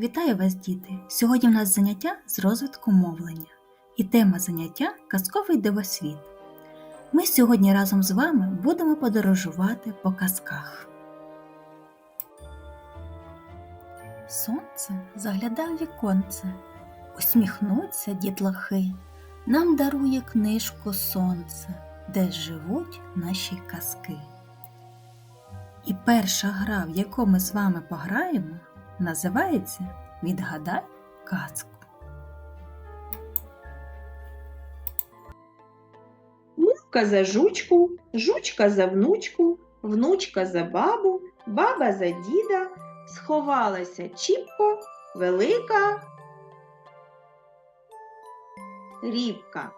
Вітаю вас, діти! Сьогодні в нас заняття з розвитку мовлення і тема заняття казковий дивосвіт. Ми сьогодні разом з вами будемо подорожувати по казках. Сонце заглядав віконце, усміхнуться дітлахи, нам дарує книжку сонце, де живуть наші казки. І перша гра, в яку ми з вами пограємо, називається Відгадай казку. Мука за жучку, жучка за внучку, внучка за бабу, баба за діда, сховалася чіпко, велика рібка.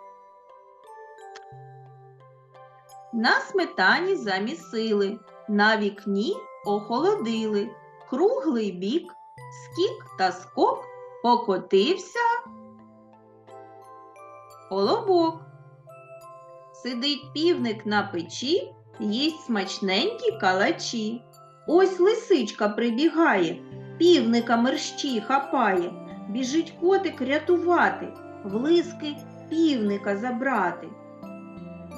На сметані замісили, на вікні охолодили, круглий бік, скік та скок покотився колобок. Сидить півник на печі, їсть смачненькі калачі. Ось лисичка прибігає, півника мерщі хапає, біжить котик рятувати, влиски півника забрати.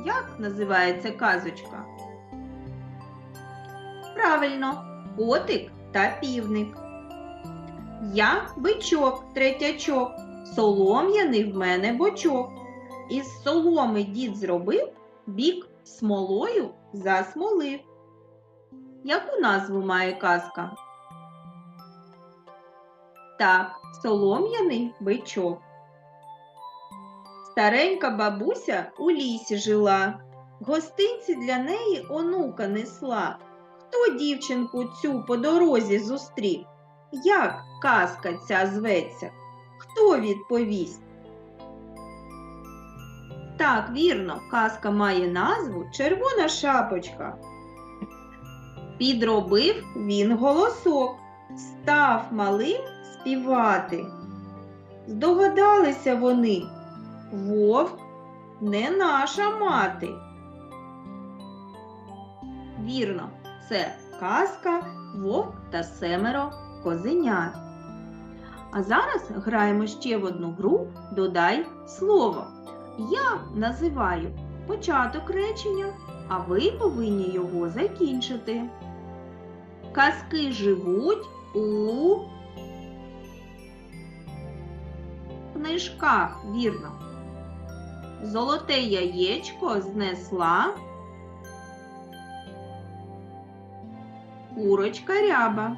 Як називається казочка? Правильно, котик та півник. Я бичок, третячок, солом'яний в мене бочок. Із соломи дід зробив, бік смолою засмолив. Яку назву має казка? Так, солом'яний бичок. Старенька бабуся у лісі жила, гостинці для неї онука несла. Хто дівчинку цю по дорозі зустрів? Як казка ця зветься? Хто відповість? Так, вірно, казка має назву Червона шапочка. Підробив він голосок, став малим співати. Здогадалися вони, вовк не наша мати. Вірно, це казка вовк та семеро козенят. А зараз граємо ще в одну гру Додай слово. Я називаю початок речення, а ви повинні його закінчити. Казки живуть у книжках, вірно. Золоте яєчко знесла курочка ряба.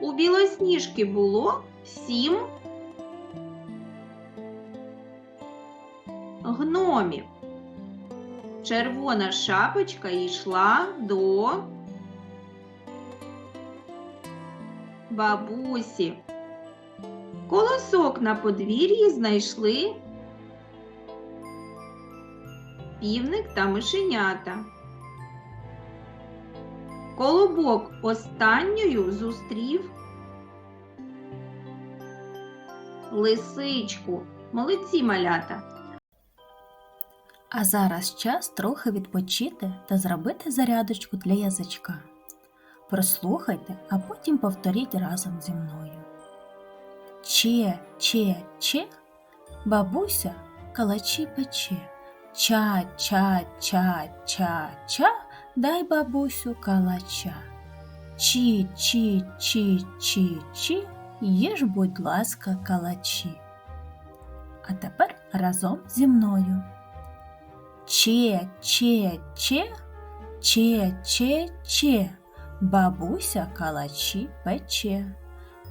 У білосніжки було сім гномів. Червона шапочка йшла до бабусі. Колосок на подвір'ї знайшли півник та мишенята. Колобок останньою зустрів лисичку. Молодці малята. А зараз час трохи відпочити та зробити зарядочку для язичка. Прослухайте, а потім повторіть разом зі мною. Че, че, че, бабуся калачі пече. Ча, ча, ча, ча, ча, дай бабусю калача. Чі, чі, чі, чі, чі, їж, будь ласка, калачі. А тепер разом зі мною. Че, че, че, че, че, че, бабуся калачі пече.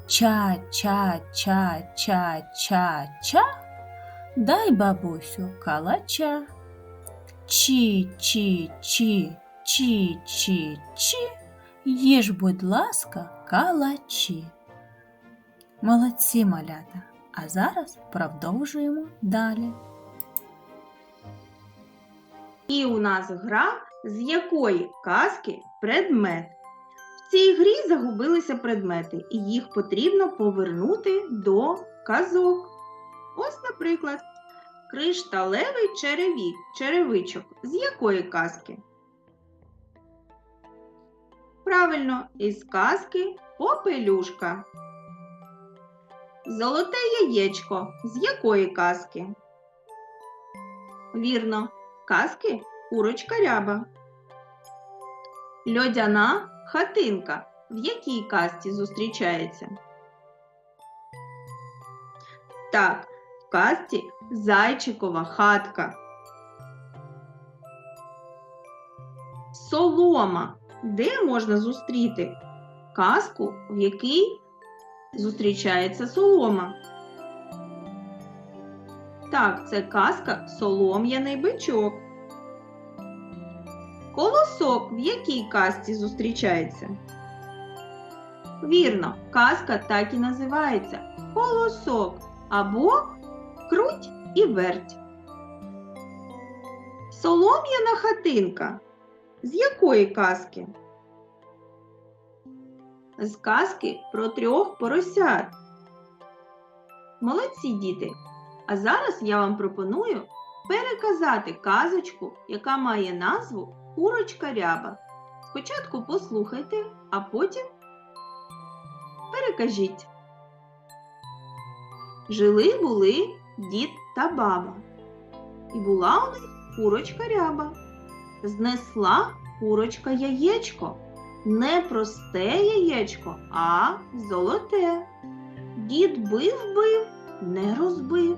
Ча, ча, ча, ча, ча, ча, дай бабусю калача. Чі, Чі, чі, чі, їж, будь ласка, калачі. Молодці малята, а зараз продовжуємо далі. І у нас гра, з якої казки предмет. В цій грі загубилися предмети, і їх потрібно повернути до казок. Ось, наприклад, кришталевий черевік, черевичок. З якої казки? Правильно, із казки Попелюшка. Золоте яєчко з якої казки? Вірно, казки курочка ряба. Льодяна хатинка в якій казці зустрічається? Так, в казці зайчикова хатка. Солома. Де можна зустріти казку, в якій зустрічається солома? Так, це казка Солом'яний бичок. Колосок в якій казці зустрічається? Вірно, казка так і називається Колосок або Круть і верть. Солом'яна хатинка. З якої казки? З казки про трьох поросят. Молодці діти! А зараз я вам пропоную переказати казочку, яка має назву Курочка ряба. Спочатку послухайте, а потім перекажіть. Жили були дід та баба. І була у них курочка ряба. Знесла курочка яєчко. Не просте яєчко, а золоте. Дід бив бив, не розбив.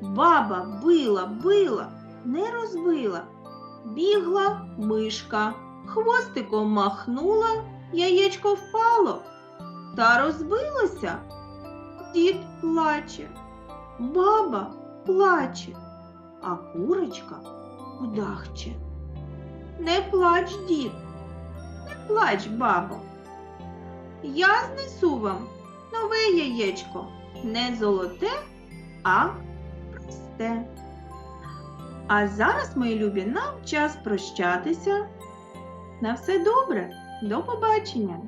Баба била била, не розбила. Бігла мишка, хвостиком махнула, яєчко впало та розбилося. Дід плаче, баба плаче, а курочка кудахче. Не плач, дід, не плач, бабо. Я знесу вам нове яєчко, не золоте, а просте. А зараз, мої любі, нам час прощатися. На все добре, до побачення!